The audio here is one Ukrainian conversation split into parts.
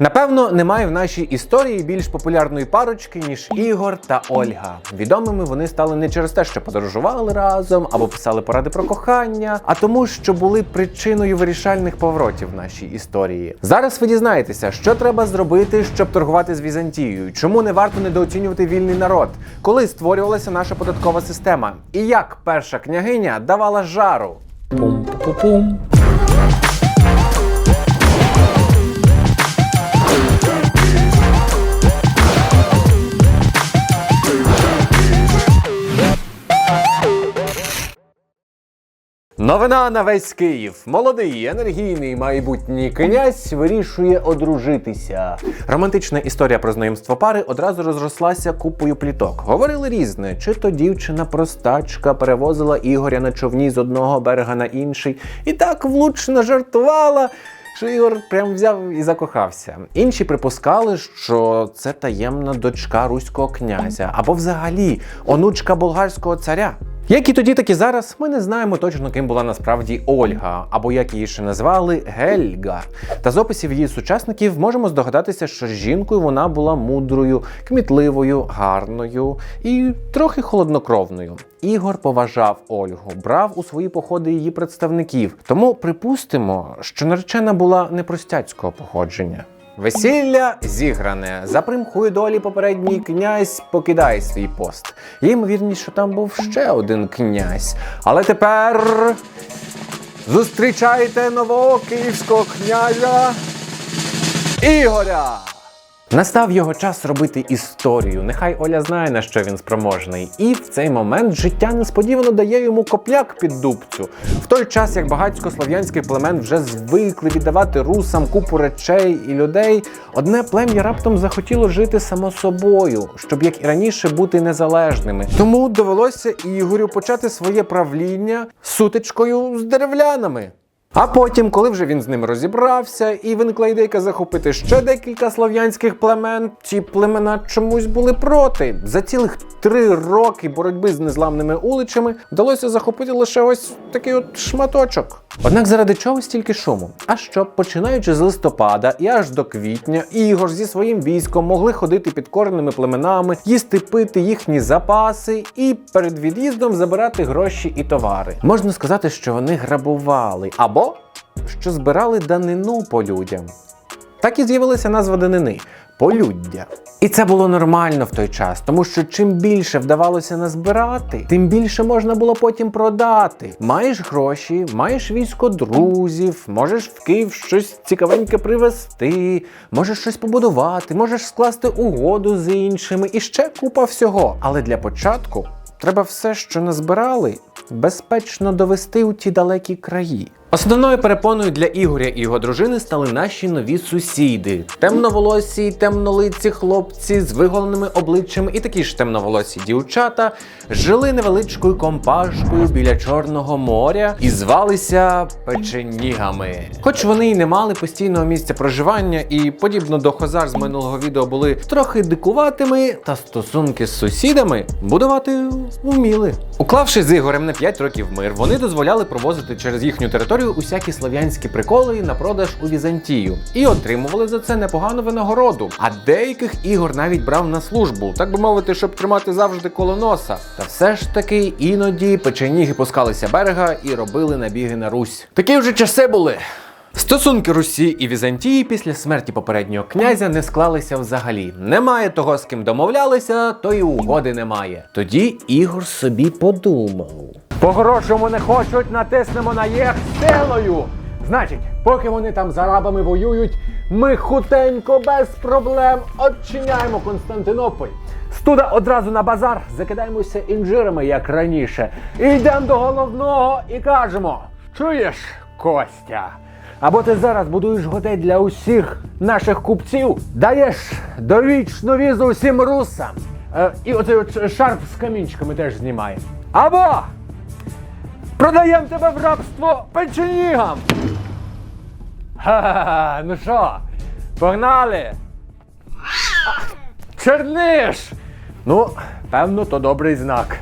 Напевно, немає в нашій історії більш популярної парочки, ніж Ігор та Ольга. Відомими вони стали не через те, що подорожували разом або писали поради про кохання, а тому, що були причиною вирішальних поворотів в нашій історії. Зараз ви дізнаєтеся, що треба зробити, щоб торгувати з Візантією, чому не варто недооцінювати вільний народ, коли створювалася наша податкова система, і як перша княгиня давала жару. Пум-пу-пум. Новина на весь Київ. Молодий, енергійний майбутній князь вирішує одружитися. Романтична історія про знайомство пари одразу розрослася купою пліток. Говорили різне: чи то дівчина простачка перевозила Ігоря на човні з одного берега на інший, і так влучно жартувала. Що Ігор прям взяв і закохався. Інші припускали, що це таємна дочка руського князя або взагалі онучка болгарського царя. Як і тоді, так і зараз, ми не знаємо точно, ким була насправді Ольга, або як її ще назвали Гельга. Та з описів її сучасників можемо здогадатися, що жінкою вона була мудрою, кмітливою, гарною і трохи холоднокровною. Ігор поважав Ольгу, брав у свої походи її представників. Тому припустимо, що наречена була непростяцького походження. Весілля зігране. За примхою долі попередній князь покидає свій пост. Ймовірніше, там був ще один князь. Але тепер зустрічайте нового київського князя Ігоря. Настав його час робити історію. Нехай Оля знає, на що він спроможний. І в цей момент життя несподівано дає йому копляк під дубцю. В той час, як багатько слов'янських племен вже звикли віддавати русам купу речей і людей, одне плем'я раптом захотіло жити само собою, щоб як і раніше бути незалежними. Тому довелося Ігорю почати своє правління сутичкою з деревлянами. А потім, коли вже він з ним розібрався, і виникла ідейка захопити ще декілька слов'янських племен, ці племена чомусь були проти. За цілих три роки боротьби з незламними уличами вдалося захопити лише ось такий от шматочок. Однак заради чого стільки шуму? А щоб, починаючи з листопада і аж до квітня, Ігор зі своїм військом могли ходити під кореними племенами, їсти пити їхні запаси і перед від'їздом забирати гроші і товари. Можна сказати, що вони грабували або що збирали данину по людям. Так і з'явилася назва данини полюддя. І це було нормально в той час, тому що чим більше вдавалося назбирати, тим більше можна було потім продати. Маєш гроші, маєш військо друзів, можеш в Київ щось цікавеньке привезти, можеш щось побудувати, можеш скласти угоду з іншими і ще купа всього. Але для початку треба все, що назбирали, безпечно довести у ті далекі краї. Основною перепоною для Ігоря і його дружини стали наші нові сусіди: темноволосі, темнолиці хлопці з виголеними обличчями і такі ж темноволосі дівчата жили невеличкою компашкою біля Чорного моря і звалися печенігами. Хоч вони й не мали постійного місця проживання і, подібно до хозар з минулого відео, були трохи дикуватими, та стосунки з сусідами будувати вміли. Уклавши з Ігорем на 5 років мир, вони дозволяли провозити через їхню територію усякі слов'янські приколи на продаж у Візантію і отримували за це непогану винагороду. А деяких ігор навіть брав на службу, так би мовити, щоб тримати завжди коло носа. Та все ж таки іноді печеніги пускалися берега і робили набіги на Русь. Такі вже часи були. Стосунки Русі і Візантії після смерті попереднього князя не склалися взагалі. Немає того, з ким домовлялися, то і угоди немає. Тоді Ігор собі подумав. По-хорошому не хочуть, натиснемо на їх силою. Значить, поки вони там з арабами воюють, ми хутенько без проблем очиняємо Константинополь. Студа одразу на базар, закидаємося інжирами, як раніше. І йдемо до головного і кажемо: чуєш, Костя? Або ти зараз будуєш готель для усіх наших купців, даєш довічну візу всім русам. Е, і оцей от шарф з камінчиками теж знімає. Або Продаємо тебе в рабство печенігам. Ха-ха-ха, ну що, погнали? Черниш! Ну, певно, то добрий знак.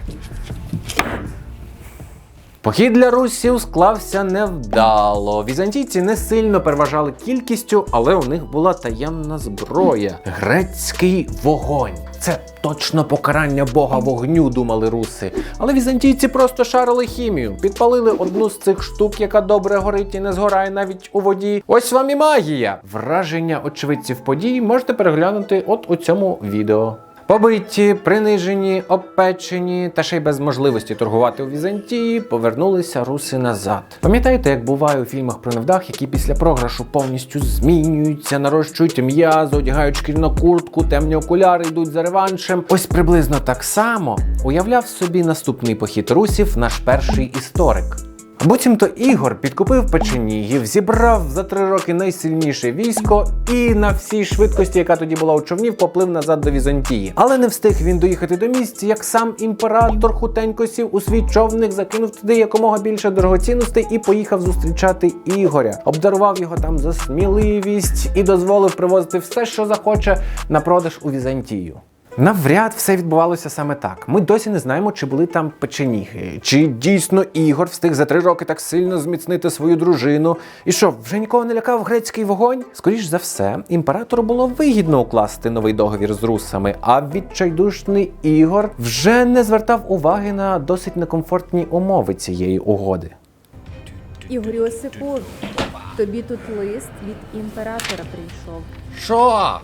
Похід для русів склався невдало. Візантійці не сильно переважали кількістю, але у них була таємна зброя грецький вогонь. Це точно покарання бога вогню, думали руси. Але візантійці просто шарили хімію, підпалили одну з цих штук, яка добре горить і не згорає навіть у воді. Ось вам і магія. Враження очевидців подій можете переглянути от у цьому відео. Побиті, принижені, обпечені та ще й без можливості торгувати у Візантії, повернулися руси назад. Пам'ятаєте, як буває у фільмах про невдах, які після програшу повністю змінюються, нарощують м'язи, одягають шкірну куртку, темні окуляри йдуть за реваншем. Ось приблизно так само уявляв собі наступний похід русів наш перший історик. Буцімто Ігор підкупив печенігів, зібрав за три роки найсильніше військо і на всій швидкості, яка тоді була у човнів, поплив назад до Візантії. Але не встиг він доїхати до місця, як сам імператор хутенько сів у свій човник, закинув туди якомога більше дорогоцінностей і поїхав зустрічати Ігоря. Обдарував його там за сміливість і дозволив привозити все, що захоче, на продаж у Візантію. Навряд все відбувалося саме так. Ми досі не знаємо, чи були там печеніги, чи дійсно Ігор встиг за три роки так сильно зміцнити свою дружину. І що, вже нікого не лякав грецький вогонь? Скоріш за все, імператору було вигідно укласти новий договір з русами, а відчайдушний Ігор вже не звертав уваги на досить некомфортні умови цієї угоди. Ігор Йосипович, тобі тут лист від імператора прийшов. Що?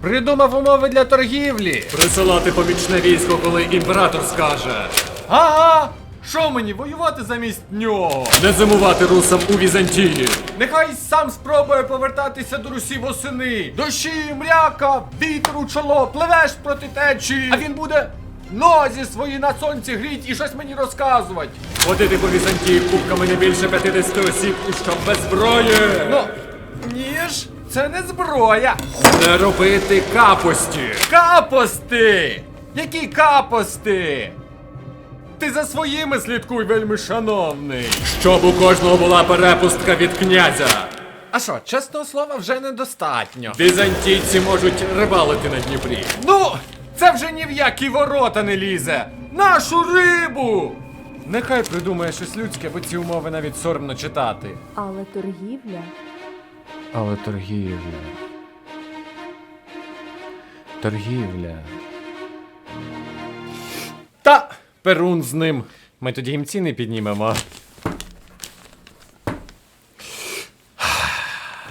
Придумав умови для торгівлі. Присилати помічне військо, коли імператор скаже. Ага! Що мені воювати замість нього? Не зимувати русам у Візантії. Нехай сам спробує повертатися до Русі восени. Дощі, мряка, вітер у чоло, пливеш проти течії, а він буде нозі свої на сонці гріть і щось мені розказувати. Ходити по Візантії кубками не більше 50 осіб, і щоб без зброї. Ну, ніж це не зброя. Не робити капості. Капости! Які капости? Ти за своїми слідкуй, вельми шановний. Щоб у кожного була перепустка від князя. А що, чесного слова вже недостатньо. Візантійці можуть рибалити на Дніпрі. Ну, це вже ні в які ворота не лізе. Нашу рибу! Нехай придумає щось людське, бо ці умови навіть соромно читати. Але торгівля Але торгівля. Торгівля. Та перун з ним. Ми тоді їм ціни піднімемо.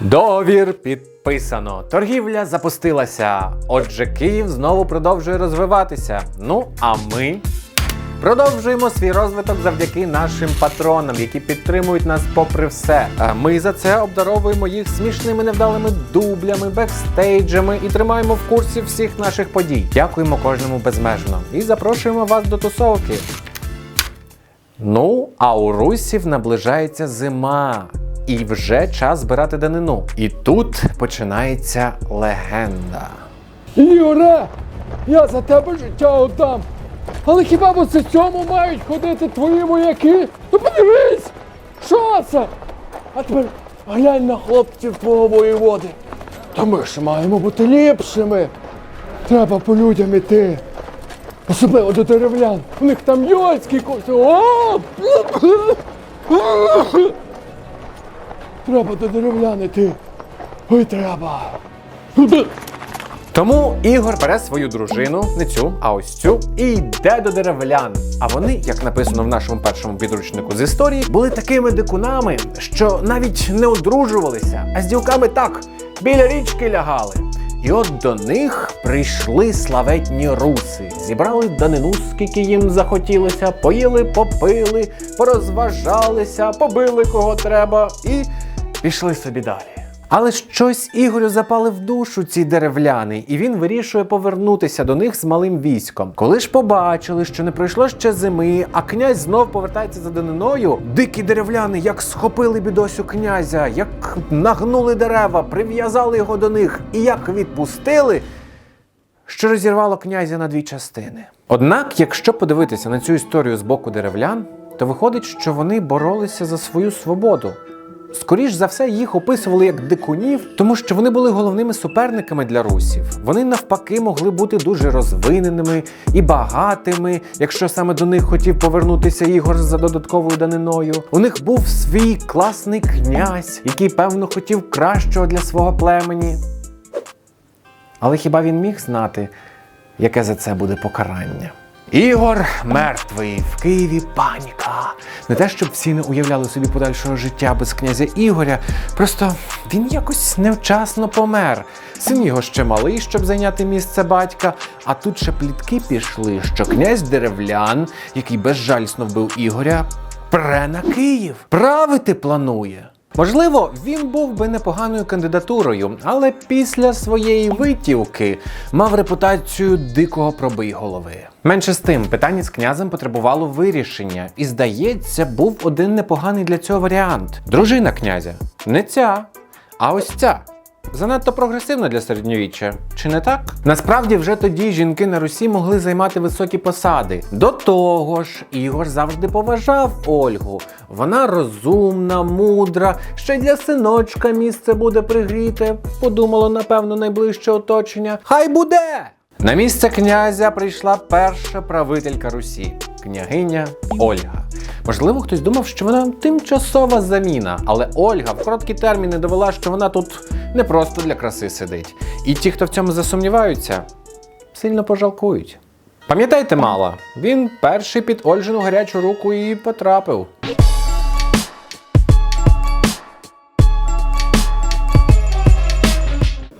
Довір підписано. Торгівля запустилася. Отже, Київ знову продовжує розвиватися. Ну, а ми продовжуємо свій розвиток завдяки нашим патронам, які підтримують нас попри все. А ми за це обдаровуємо їх смішними невдалими дублями, бекстейджами і тримаємо в курсі всіх наших подій. Дякуємо кожному безмежно і запрошуємо вас до тусовки. Ну, а у русів наближається зима. І вже час збирати данину. І тут починається легенда. Юре, я за тебе життя отдам. Але хіба оце цьому мають ходити твої вояки? Ну подивись! Що це? А тепер глянь на хлопців твого воєводи. Та ми ж маємо бути ліпшими. Треба по людям іти. Особливо до деревлян. У них там коси. О! Треба до деревлян іти. Ой, треба. Тому Ігор бере свою дружину, не цю, а ось цю, і йде до деревлян. А вони, як написано в нашому першому підручнику з історії, були такими дикунами, що навіть не одружувалися, а з дівками так біля річки лягали. І от до них прийшли славетні руси, зібрали данину, скільки їм захотілося, поїли, попили, порозважалися, побили кого треба і пішли собі далі. Але щось Ігорю запали в душу ці деревляни, і він вирішує повернутися до них з малим військом. Коли ж побачили, що не пройшло ще зими, а князь знов повертається за даниною, дикі деревляни як схопили бідосю князя, як нагнули дерева, прив'язали його до них і як відпустили, що розірвало князя на дві частини. Однак, якщо подивитися на цю історію з боку деревлян, то виходить, що вони боролися за свою свободу. Скоріш за все, їх описували як дикунів, тому що вони були головними суперниками для русів. Вони навпаки могли бути дуже розвиненими і багатими, якщо саме до них хотів повернутися Ігор за додатковою даниною. У них був свій класний князь, який певно хотів кращого для свого племені. Але хіба він міг знати, яке за це буде покарання? Ігор мертвий, в Києві паніка. Не те, щоб всі не уявляли собі подальшого життя без князя Ігоря, просто він якось невчасно помер. Син його ще малий, щоб зайняти місце батька. А тут ще плітки пішли, що князь деревлян, який безжалісно вбив Ігоря, пре на Київ. Правити планує. Можливо, він був би непоганою кандидатурою, але після своєї витівки мав репутацію дикого пробийголови. Менше з тим, питання з князем потребувало вирішення, і здається, був один непоганий для цього варіант: дружина князя. Не ця, а ось ця. Занадто прогресивно для середньовіччя, чи не так? Насправді вже тоді жінки на Русі могли займати високі посади. До того ж, Ігор завжди поважав Ольгу. Вона розумна, мудра, ще й для синочка місце буде пригріте. Подумало, напевно, найближче оточення. Хай буде! На місце князя прийшла перша правителька Русі княгиня Ольга. Можливо, хтось думав, що вона тимчасова заміна, але Ольга в короткі терміни довела, що вона тут не просто для краси сидить. І ті, хто в цьому засумніваються, сильно пожалкують. Пам'ятайте, мала, він перший під Ольжину гарячу руку і потрапив.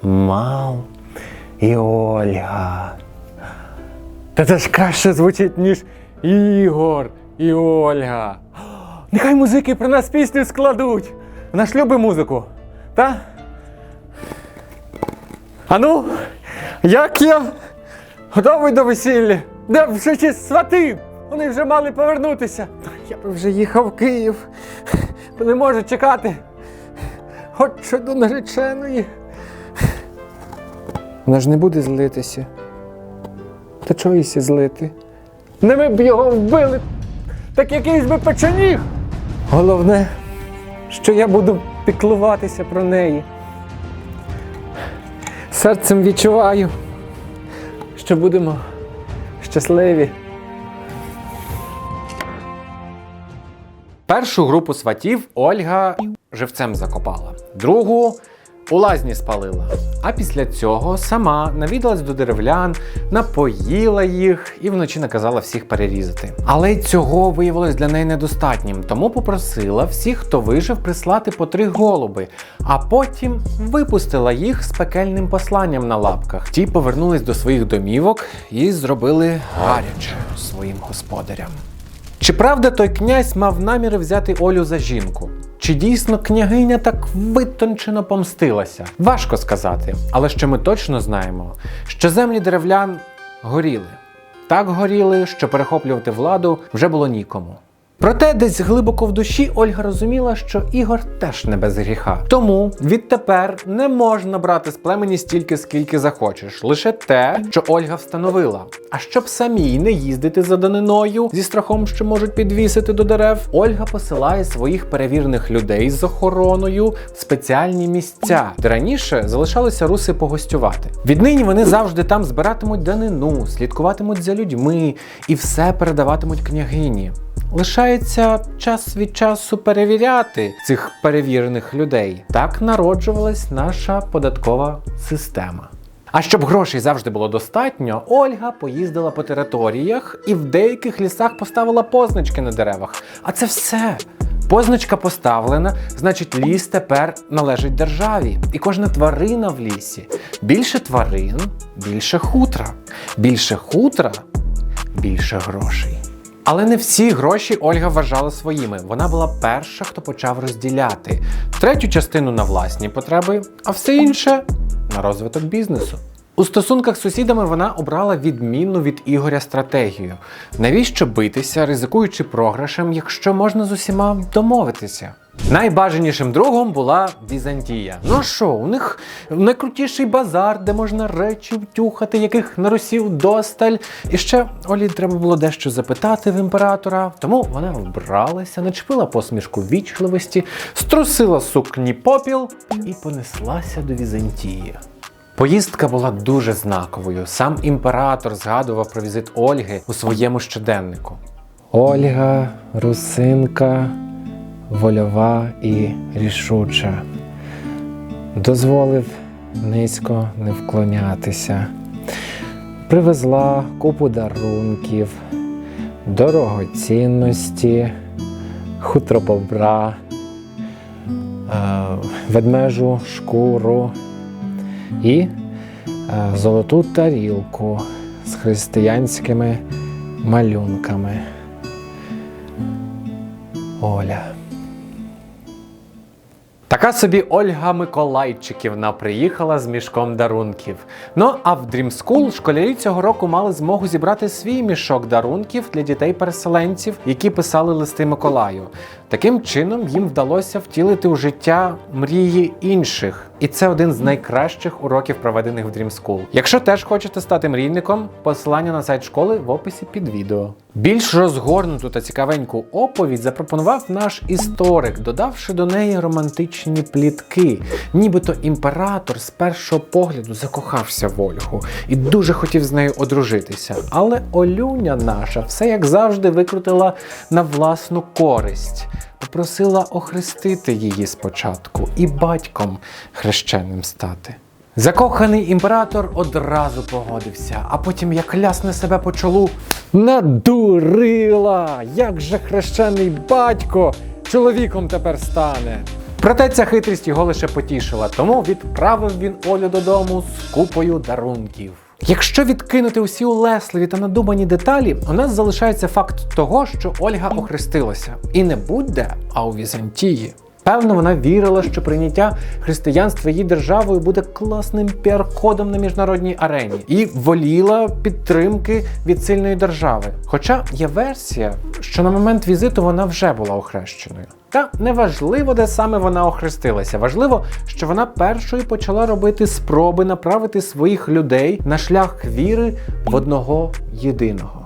Мал і Ольга. Та це ж краще звучить, ніж Ігор і Ольга. Нехай музики про нас пісню складуть. Ж любить музику, та? Ану, як я готовий до весілля? Де вже ті свати? Вони вже мали повернутися. Я би вже їхав в Київ. Не можу чекати. Хочу до нареченої. Вона ж не буде злитися. Та чого їйся злити? Не ми б його вбили, так якийсь би печеніг. Головне, що я буду піклуватися про неї. Серцем відчуваю, що будемо щасливі. Першу групу сватів Ольга живцем закопала, другу у лазні спалила. А після цього сама навідалась до деревлян, напоїла їх і вночі наказала всіх перерізати. Але цього виявилось для неї недостатнім, тому попросила всіх, хто вижив, прислати по три голуби, а потім випустила їх з пекельним посланням на лапках. Ті повернулись до своїх домівок і зробили гаряче своїм господарям. Чи правда той князь мав наміри взяти Олю за жінку? Чи дійсно княгиня так витончено помстилася? Важко сказати, але що ми точно знаємо, що землі деревлян горіли. Так горіли, що перехоплювати владу вже було нікому. Проте десь глибоко в душі Ольга розуміла, що Ігор теж не без гріха. Тому відтепер не можна брати з племені стільки, скільки захочеш, лише те, що Ольга встановила. А щоб самій не їздити за даниною зі страхом, що можуть підвісити до дерев, Ольга посилає своїх перевірених людей з охороною в спеціальні місця, де раніше залишалися руси погостювати. Віднині вони завжди там збиратимуть данину, слідкуватимуть за людьми і все передаватимуть княгині. Лишається час від часу перевіряти цих перевірених людей. Так народжувалась наша податкова система. А щоб грошей завжди було достатньо, Ольга поїздила по територіях і в деяких лісах поставила позначки на деревах. А це все. Позначка поставлена, значить, ліс тепер належить державі. І кожна тварина в лісі. Більше тварин, більше хутра. Більше хутра, більше грошей. Але не всі гроші Ольга вважала своїми. Вона була перша, хто почав розділяти третю частину на власні потреби, а все інше на розвиток бізнесу. У стосунках з сусідами вона обрала відмінну від Ігоря стратегію. Навіщо битися, ризикуючи програшем, якщо можна з усіма домовитися? Найбажанішим другом була Візантія. Ну що, у них найкрутіший базар, де можна речі втюхати, яких на Русі досталь. І ще Олі треба було дещо запитати в імператора, тому вона вбралася, начепила посмішку вічливості, струсила сукні попіл і понеслася до Візантії. Поїздка була дуже знаковою. Сам імператор згадував про візит Ольги у своєму щоденнику. Ольга, русинка, вольова і рішуча. Дозволив низько не вклонятися. Привезла купу дарунків, дорогоцінності, хутро бобра, е, ведмежу шкуру і е, золоту тарілку з християнськими малюнками. Оля. Така собі Ольга Миколайчиківна приїхала з мішком дарунків. Ну а в Dream School школярі цього року мали змогу зібрати свій мішок дарунків для дітей-переселенців, які писали листи Миколаю. Таким чином їм вдалося втілити у життя мрії інших. І це один з найкращих уроків, проведених в Dream School. Якщо теж хочете стати мрійником, посилання на сайт школи в описі під відео. Більш розгорнуту та цікавеньку оповідь запропонував наш історик, додавши до неї романтичні плітки. Нібито імператор з першого погляду закохався в Ольгу і дуже хотів з нею одружитися. Але Олюня наша все як завжди викрутила на власну користь. Попросила охрестити її спочатку і батьком хрещеним стати. Закоханий імператор одразу погодився, а потім як лясне себе по чолу. Надурила! Як же хрещений батько чоловіком тепер стане? Проте ця хитрість його лише потішила, тому відправив він Олю додому з купою дарунків. Якщо відкинути усі улесливі та надумані деталі, у нас залишається факт того, що Ольга охрестилася. І не будь-де, а у Візантії. Певно, вона вірила, що прийняття християнства її державою буде класним піар-кодом на міжнародній арені і воліла підтримки від сильної держави. Хоча є версія, що на момент візиту вона вже була охрещеною. Та неважливо, де саме вона охрестилася. Важливо, що вона першою почала робити спроби направити своїх людей на шлях віри в одного єдиного.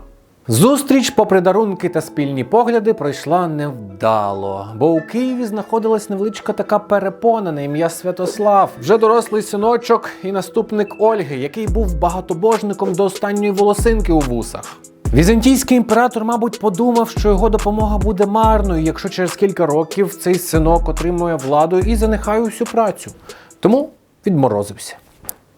Зустріч, попри дарунки та спільні погляди, пройшла невдало, бо у Києві знаходилась невеличка така перепона на ім'я Святослав, вже дорослий синочок і наступник Ольги, який був багатобожником до останньої волосинки у вусах. Візантійський імператор, мабуть, подумав, що його допомога буде марною, якщо через кілька років цей синок отримує владу і занехає усю працю. Тому відморозився.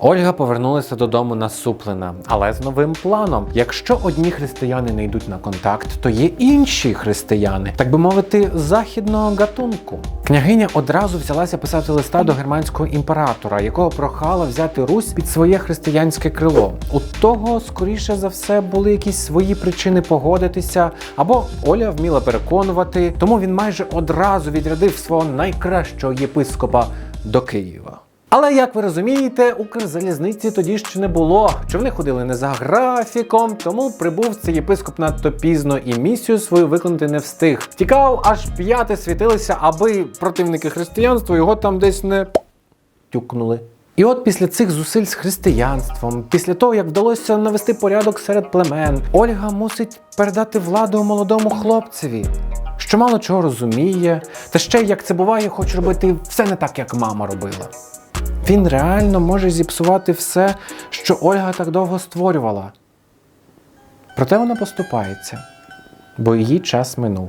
Ольга повернулася додому насуплена, але з новим планом. Якщо одні християни не йдуть на контакт, то є інші християни, так би мовити, західного гатунку. Княгиня одразу взялася писати листа до германського імператора, якого прохала взяти Русь під своє християнське крило. У того, скоріше за все, були якісь свої причини погодитися, або Оля вміла переконувати, тому він майже одразу відрядив свого найкращого єпископа до Києва. Але як ви розумієте, Укрзалізниці тоді ще не було. Човни ходили не за графіком, тому прибув цей єпископ надто пізно і місію свою виконати не встиг. Тікав, аж п'яти світилися, аби противники християнства його там десь не тюкнули. І от після цих зусиль з християнством, після того як вдалося навести порядок серед племен, Ольга мусить передати владу молодому хлопцеві, що мало чого розуміє, та ще як це буває, хоче робити все не так, як мама робила. Він реально може зіпсувати все, що Ольга так довго створювала. Проте вона поступається, бо її час минув.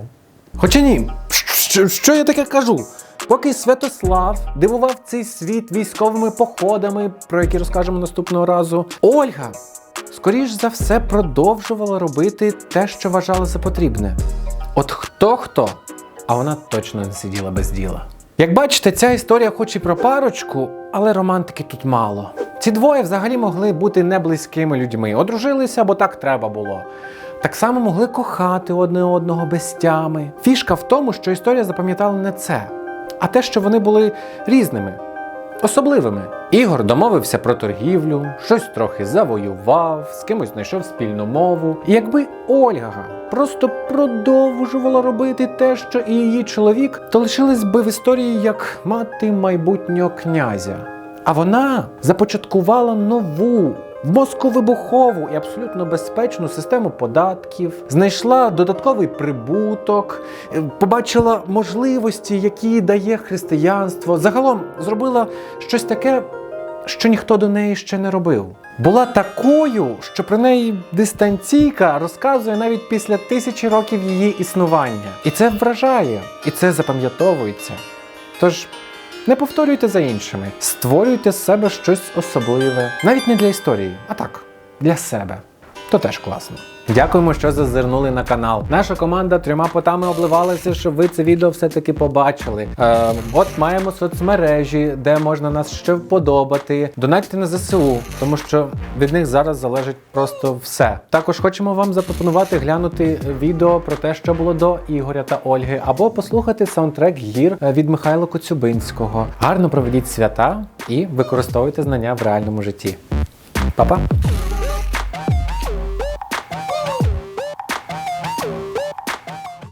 Хоча ні, що, що я таке кажу? Поки Святослав дивував цей світ військовими походами, про які розкажемо наступного разу, Ольга, скоріш за все, продовжувала робити те, що вважала за потрібне. От хто хто, а вона точно не сиділа без діла. Як бачите, ця історія хоч і про парочку, але романтики тут мало. Ці двоє взагалі могли бути неблизькими людьми, одружилися, бо так треба було. Так само могли кохати одне одного без тями. Фішка в тому, що історія запам'ятала не це, а те, що вони були різними. особливими. Ігор домовився про торгівлю, щось трохи завоював, з кимось знайшов спільну мову. І якби Ольга просто продовжувала робити те, що і її чоловік, то лишились би в історії як мати майбутнього князя. А вона започаткувала нову мозковибухову і абсолютно безпечну систему податків, знайшла додатковий прибуток, е, побачила можливості, які дає християнство. Загалом зробила щось таке, що ніхто до неї ще не робив. Була такою, що про неї дистанційка розказує навіть після тисячі років її існування. І це вражає, і це запам'ятовується. Тож не повторюйте за іншими, створюйте з себе щось особливе, навіть не для історії, а так, для себе. То теж класно. Дякуємо, що зазирнули на канал. Наша команда трьома потами обливалася, щоб ви це відео все-таки побачили. Е, от маємо соцмережі, де можна нас ще вподобати. Донатьте на ЗСУ, тому що від них зараз залежить просто все. Також хочемо вам запропонувати глянути відео про те, що було до Ігоря та Ольги, або послухати саундтрек гір е, від Михайла Коцюбинського. Гарно проведіть свята і використовуйте знання в реальному житті. Па-па!